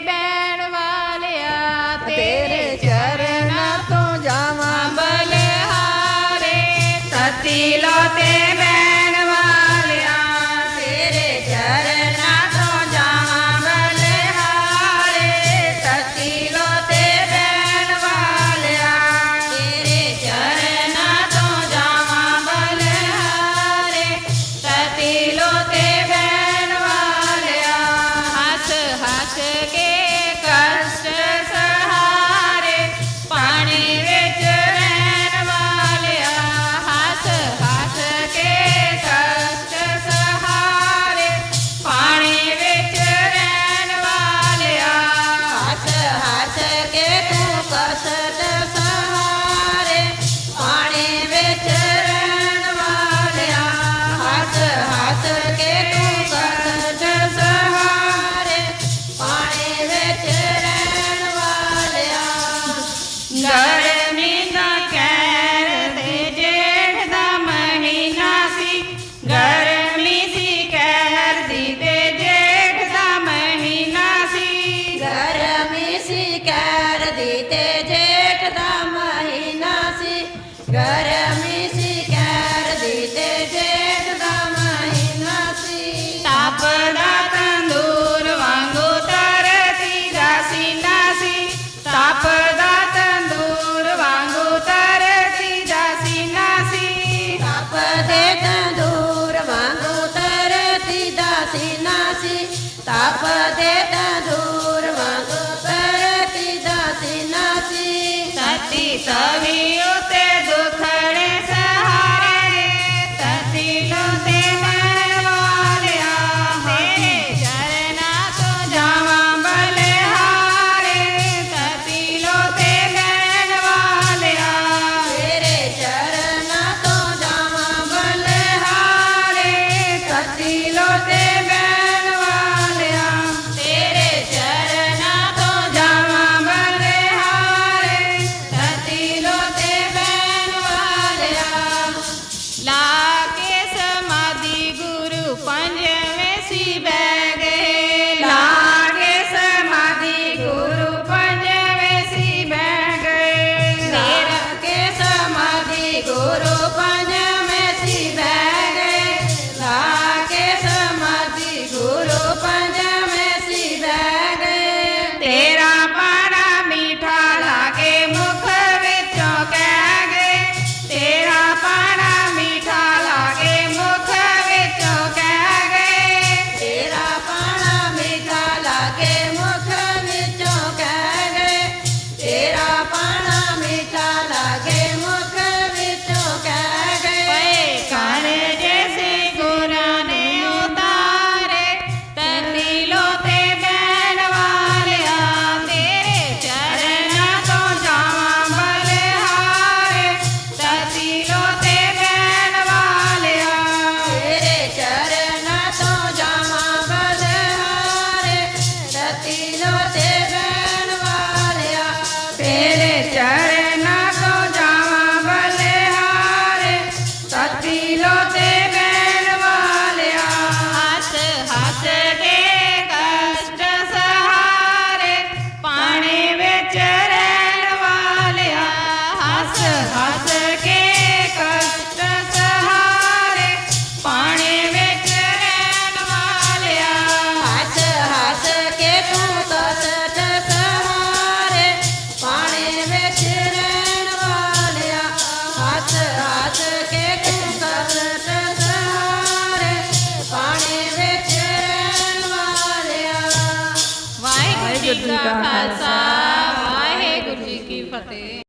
ਬੈਣ ਵਾਲਿਆ ਤੇਰੇ ਚਰਨਾਂ ਤੋਂ ਜਾਵਾਂ ਬਲਿਹਾਰੇ ਸਤੀ ਲੋ ਤੇ Good. ਵਿੱਚ ਰਹਿਣ ਵਾਲਿਆ ਹੱਸ ਹੱਸ ਕੇ ਕਸ਼ਟ ਸਹਾਰੇ ਪਾਣੀ ਵਿੱਚ ਰਹਿਣ ਵਾਲਿਆ। ਹੱਸ ਹੱਸ ਕੇ ਤੂੰ ਕਸ਼ਟ ਸਹਾਰੇ ਪਾਣੀ ਵਿੱਚ ਰਹਿਣ ਵਾਲਿਆ। ਹੱਸ ਹੱਸ ਕੇ ਤੂੰ ਕਸ਼ਟ ਸਹਾਰੇ ਪਾਣੀ ਵਿੱਚ ਰਹਿਣ ਵਾਲਿਆ। ਵਾਹਿਗੁਰੂ ਜੀ ਕਾ ਖਾਲਸਾ।